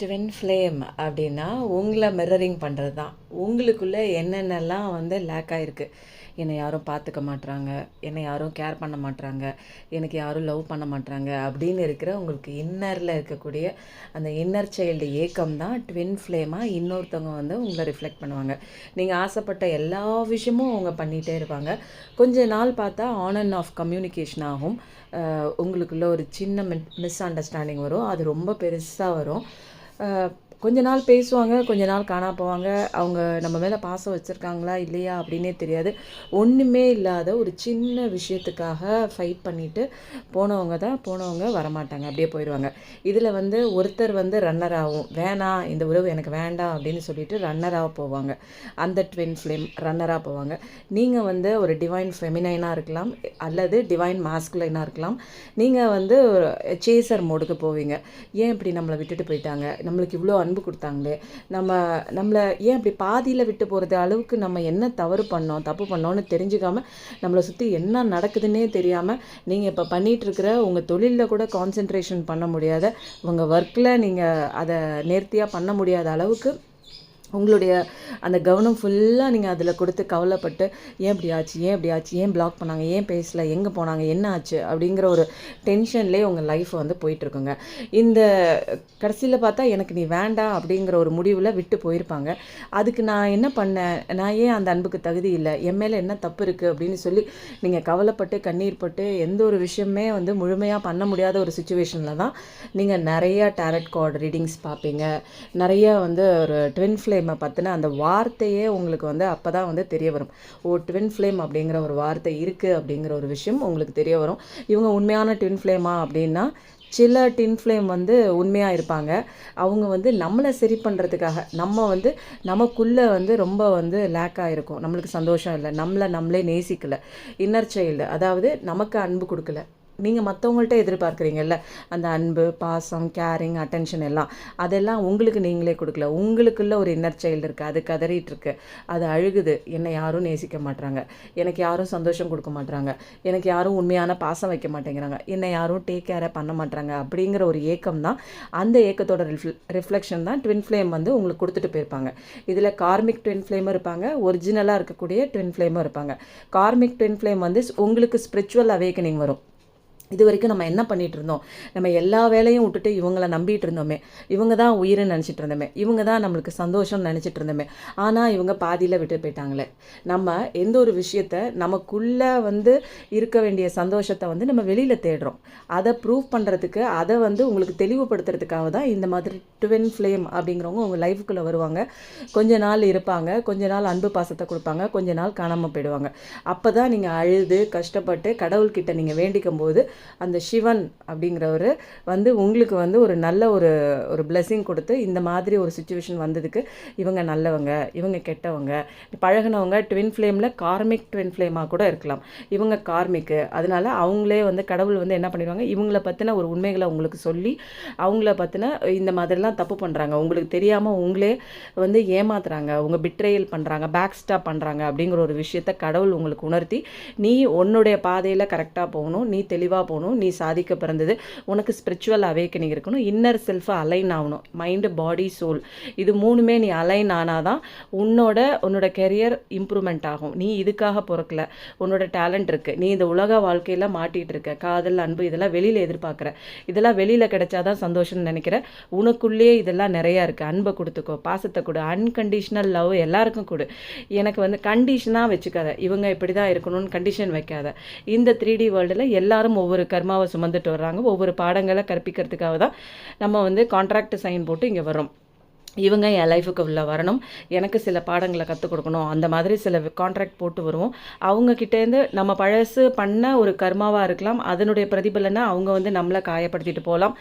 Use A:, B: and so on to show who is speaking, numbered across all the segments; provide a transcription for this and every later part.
A: Twin flame அப்படின்னா உங்களை mirroring பண்ணுறது தான் உங்களுக்குள்ளே என்னென்னலாம் வந்து லேக் ஆகிருக்கு என்னை யாரும் பார்த்துக்க மாட்றாங்க என்னை யாரும் கேர் பண்ண மாட்றாங்க எனக்கு யாரும் லவ் பண்ண மாட்றாங்க அப்படின்னு இருக்கிற உங்களுக்கு இன்னரில் இருக்கக்கூடிய அந்த இன்னர் சைல்டு ஏக்கம் தான் ட்வின் ஃப்ளேமாக இன்னொருத்தவங்க வந்து உங்களை ரிஃப்ளெக்ட் பண்ணுவாங்க. நீங்கள் ஆசைப்பட்ட எல்லா விஷயமும் அவங்க பண்ணிகிட்டே இருப்பாங்க. கொஞ்ச நாள் பார்த்தா ஆன் அண்ட் ஆஃப் கம்யூனிகேஷன் ஆகும். உங்களுக்குள்ளே உங்களுக்குள்ள ஒரு சின்ன மிஸ் அண்டர்ஸ்டாண்டிங் வரும். அது ரொம்ப பெருசாக வரும். கொஞ்ச நாள் பேசுவாங்க கொஞ்ச நாள் காணா போவாங்க. அவங்க நம்ம மேலே பாசம் வச்சுருக்காங்களா இல்லையா அப்படின்னே தெரியாது. ஒன்றுமே இல்லாத ஒரு சின்ன விஷயத்துக்காக ஃபைட் பண்ணிட்டு போனவங்க தான் போனவங்க வரமாட்டாங்க. அப்படியே போயிடுவாங்க இதில் வந்து ஒருத்தர் வந்து ரன்னர் ஆகும். வேணாம் இந்த உறவு எனக்கு வேண்டாம் அப்படின்னு சொல்லிட்டு ரன்னராக போவாங்க. அந்த ட்வின் ஃப்ளேம் ரன்னராக போவாங்க. நீங்கள் வந்து ஒரு டிவைன் ஃபெமினைனாக இருக்கலாம் அல்லது டிவைன் மாஸ்குலைனாக இருக்கலாம். நீங்கள் வந்து சேசர் மோடுக்கு போவீங்க. ஏன் இப்படி நம்மளை விட்டுட்டு போயிட்டாங்க? நம்மளுக்கு இவ்வளோ அன்பு கொடுத்தாங்களே. நம்ம நம்மளை ஏன் அப்படி பாதியில் விட்டு போகிறது அளவுக்கு நம்ம என்ன தவறு பண்ணோம் தப்பு பண்ணோன்னு தெரிஞ்சுக்காமல் நம்மளை சுற்றி என்ன நடக்குதுன்னே தெரியாமல் நீங்கள் இப்போ பண்ணிகிட்ருக்கிற உங்கள் தொழிலில் கூட கான்சென்ட்ரேஷன் பண்ண முடியாத உங்கள் ஒர்க்கில் நீங்கள் அதை நேர்த்தியாக பண்ண முடியாத அளவுக்கு உங்களுடைய அந்த கவனம் ஃபுல்லாக நீங்கள் அதில் கொடுத்து கவலைப்பட்டு ஏன் இப்படி ஆச்சு? ஏன் இப்படி ஆச்சு? ஏன் பிளாக் பண்ணாங்க? ஏன் பேசல? எங்கே போனாங்க? என்ன ஆச்சு? அப்படிங்கிற ஒரு டென்ஷன்லேயே உங்கள் லைஃப் வந்து போயிட்டுருக்குங்க. இந்த கடைசியில் பார்த்தா எனக்கு நீ வேண்டாம் அப்படிங்கிற ஒரு முடிவில் விட்டு போயிருப்பாங்க. அதுக்கு நான் என்ன பண்ணேன்? நான் ஏன் அந்த அன்புக்கு தகுதி இல்லை? என் மேலே என்ன தப்பு இருக்குது அப்படின்னு சொல்லி நீங்கள் கவலைப்பட்டு கண்ணீர் பட்டு எந்த ஒரு விஷயமே வந்து முழுமையாக பண்ண முடியாத ஒரு சுச்சுவேஷனில் தான் நீங்கள் நிறைய டேரட் கார்டு ரீடிங்ஸ் பார்ப்பீங்க. நிறைய வந்து ஒரு ட்வின் ஃப்ளேமை பற்றின அந்த வார்த்தையே உங்களுக்கு வந்து அப்போ தான் வந்து தெரிய வரும். ஓ ட்வின் ஃப்ளேம் அப்படிங்கிற ஒரு வார்த்தை இருக்குது அப்படிங்கிற ஒரு விஷயம் உங்களுக்கு தெரிய வரும். இவங்க உண்மையான ட்வின் ஃப்ளேமா அப்படின்னா சில டின் ஃப்ளேம் வந்து உண்மையாக இருப்பாங்க. அவங்க வந்து நம்மளை சரி பண்ணுறதுக்காக நம்ம வந்து நமக்குள்ளே வந்து ரொம்ப வந்து லேக்காக இருக்கும் நம்மளுக்கு சந்தோஷம் இல்லை. நம்மளை நம்மளே நேசிக்கலை. இன்னர் சைல்டு அதாவது நமக்கு அன்பு கொடுக்கல. நீங்கள் மற்றவங்கள்ட்ட எதிர்பார்க்குறீங்கல்ல? அந்த அன்பு பாசம் கேரிங் அட்டென்ஷன் எல்லாம். அதெல்லாம் உங்களுக்கு நீங்களே கொடுக்கல. உங்களுக்குள்ள ஒரு இன்னர் சைல்டு இருக்குது அது கதறிட்டு இருக்கு. அது அழுகுது. என்னை யாரும் நேசிக்க மாட்றாங்க. எனக்கு யாரும் சந்தோஷம் கொடுக்க மாட்டுறாங்க எனக்கு யாரும் உண்மையான பாசம் வைக்க மாட்டேங்கிறாங்க. என்னை யாரும் டேக் கேரை பண்ண மாட்டுறாங்க அப்படிங்கிற ஒரு ஏக்கம் தான். அந்த ஏக்கத்தோட ரிஃப்ள ரிஃப்ளெக்ஷன் தான் ட்வின் ஃப்ளேம் வந்து உங்களுக்கு கொடுத்துட்டு போயிருப்பாங்க. இதில் கார்மிக் ட்வின் ஃப்ளேமும் இருப்பாங்க. ஒரிஜினலாக இருக்கக்கூடிய ட்வின் ஃப்ளேமும் இருப்பாங்க. கார்மிக் ட்வின் ஃப்ளேம் வந்து உங்களுக்கு ஸ்பிரிச்சுவல் அவேக்கனிங் வரும். இது வரைக்கும் நம்ம என்ன பண்ணிகிட்டு இருந்தோம் நம்ம எல்லா வேலையும் விட்டுட்டு இவங்கள நம்பிட்டு இருந்தோமே இவங்க தான் உயிர்னு நினச்சிட்டு இருந்தோமே இவங்க தான் நம்மளுக்கு சந்தோஷம்னு நினச்சிட்டு இருந்தோமே ஆனால் இவங்க பாதியில் விட்டு போயிட்டாங்களே. நம்ம எந்த ஒரு விஷயத்த நமக்குள்ளே வந்து இருக்க வேண்டிய சந்தோஷத்தை வந்து நம்ம வெளியில் தேடுறோம். அதை ப்ரூவ் பண்ணுறதுக்கு அதை வந்து உங்களுக்கு தெளிவுபடுத்துறதுக்காக தான் இந்த மாதிரி ட்வின் ஃப்ளேம் அப்படிங்கிறவங்க உங்கள் லைஃபுக்குள்ளே வருவாங்க. கொஞ்ச நாள் இருப்பாங்க. கொஞ்ச நாள் அன்பு பாசத்தை கொடுப்பாங்க. கொஞ்ச நாள் காணாமல் போயிடுவாங்க. அப்போ தான் நீங்கள் அழுது கஷ்டப்பட்டு கடவுள்கிட்ட நீங்கள் வேண்டிக்கும் போது அந்த சிவன் அப்படிங்கிறவர் வந்து உங்களுக்கு வந்து ஒரு நல்ல ஒரு ஒரு பிளெஸ்ஸிங் கொடுத்து இந்த மாதிரி ஒரு சுச்சுவேஷன் வந்ததுக்கு இவங்க நல்லவங்க இவங்க கெட்டவங்க பழகுனவங்க ட்வின் ஃப்ளேமில் கார்மிக் ட்வின் ஃப்ளேமாக கூட இருக்கலாம். இவங்க கார்மிக்கு அதனால அவங்களே வந்து கடவுள் வந்து என்ன பண்ணிடுவாங்க? இவங்கள பற்றின ஒரு உண்மைகளை உங்களுக்கு சொல்லி அவங்கள பற்றின இந்த மாதிரிலாம் தப்பு பண்ணுறாங்க உங்களுக்கு தெரியாமல் உங்களே வந்து ஏமாத்துறாங்க. உங்க பிட்ரேயல் பண்ணுறாங்க பேக் ஸ்டாப் பண்ணுறாங்க அப்படிங்கிற ஒரு விஷயத்த கடவுள் உங்களுக்கு உணர்த்தி நீ உன்னுடைய பாதையில் கரெக்டாக போகணும். நீ தெளிவாக போகணும் நீ சாதிக்க பிறந்தது உனக்கு ஸ்பிரிச்சுவல் அவேக்கனிங் இருக்கணும். இன்னர் செல்ஃபை அலைன் ஆகணும். மைண்டு பாடி சோல் இது மூணுமே நீ அலைன் ஆனாதான் உன்னோட உன்னோட கெரியர் இம்ப்ரூவ்மெண்ட் ஆகும். நீ இதுக்காக பிறக்கல. உன்னோட டேலண்ட் இருக்குது நீ இந்த உலக வாழ்க்கையில் மாட்டிகிட்டு இருக்க. காதல் அன்பு இதெல்லாம் வெளியில் எதிர்பார்க்குற. இதெல்லாம் வெளியில் கிடைச்சாதான் சந்தோஷம்னு நினைக்கிற. உனக்குள்ளேயே இதெல்லாம் நிறையா இருக்குது அன்பை கொடுத்துக்கோ பாசத்தை கொடு அன்கண்டிஷனல் லவ் எல்லாருக்கும் கொடு. எனக்கு வந்து கண்டிஷனாக வச்சுக்காத. இவங்க இப்படி தான் இருக்கணும்னு கண்டிஷன் வைக்காத. இந்த த்ரீ டி வேர்ல்டில் எல்லாரும் ஒவ்வொரு கர்மாவை சுமந்துட்டு வர்றாங்க. ஒவ்வொரு பாடங்களை கற்பிக்கிறதுக்காக தான் நம்ம வந்து கான்ட்ராக்ட் சைன் போட்டு இங்கே வரோம் இவங்க என் லைஃபுக்கு உள்ள வரணும். எனக்கு சில பாடங்களை கற்றுக் கொடுக்கணும். அந்த மாதிரி சில கான்ட்ராக்ட் போட்டு வருவோம். அவங்கக்கிட்டேருந்து நம்ம பழசு பண்ண ஒரு கர்மாவாக இருக்கலாம். அதனுடைய பிரதிபலனை அவங்க வந்து நம்மளை காயப்படுத்திட்டு போகலாம்.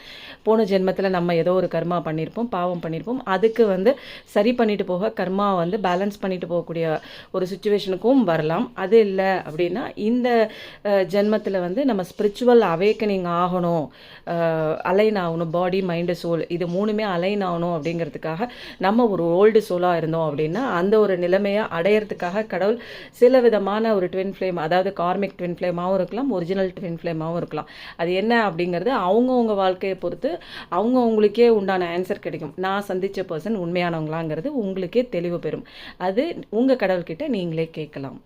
A: போன ஜென்மத்தில் நம்ம ஏதோ ஒரு கர்மா பண்ணியிருப்போம் பாவம் பண்ணியிருப்போம் அதுக்கு வந்து சரி பண்ணிட்டு போக கர்மா வந்து பேலன்ஸ் பண்ணிட்டு போகக்கூடிய ஒரு சுச்சுவேஷனுக்கும் வரலாம். அது இல்லை அப்படின்னா இந்த ஜென்மத்தில் வந்து நம்ம ஸ்பிரிச்சுவல் அவேக்கனிங் ஆகணும். அலைன் ஆகணும். பாடி மைண்டு சோல் இது மூணுமே அலைன் ஆகணும் அப்படிங்கிறதுக்காக அடையிறதுக்காக நம்ம ஒரு ஓல்டு சோலாக இருந்தோம் அப்படின்னா அந்த ஒரு நிலைமையை அடையிறதுக்காக கடவுள் சில விதமான ஒரு ட்வின் ஃப்ளேம் அதாவது கார்மிக் ட்வின் ஃப்ளேமாகவும் இருக்கலாம் ஒரிஜினல் ட்வின் ஃப்ளேமாகவும் இருக்கலாம். அது என்ன அப்படிங்கிறது அவங்கவுங்க வாழ்க்கையை பொறுத்து அவங்கவுங்களுக்கே உண்டான ஆன்சர் கிடைக்கும். நான் சந்தித்த பர்சன் உண்மையானவங்களாங்கிறது உங்களுக்கே தெளிவு பெறும். அது உங்கள் கடவுள்கிட்ட நீங்களே கேட்கலாம்.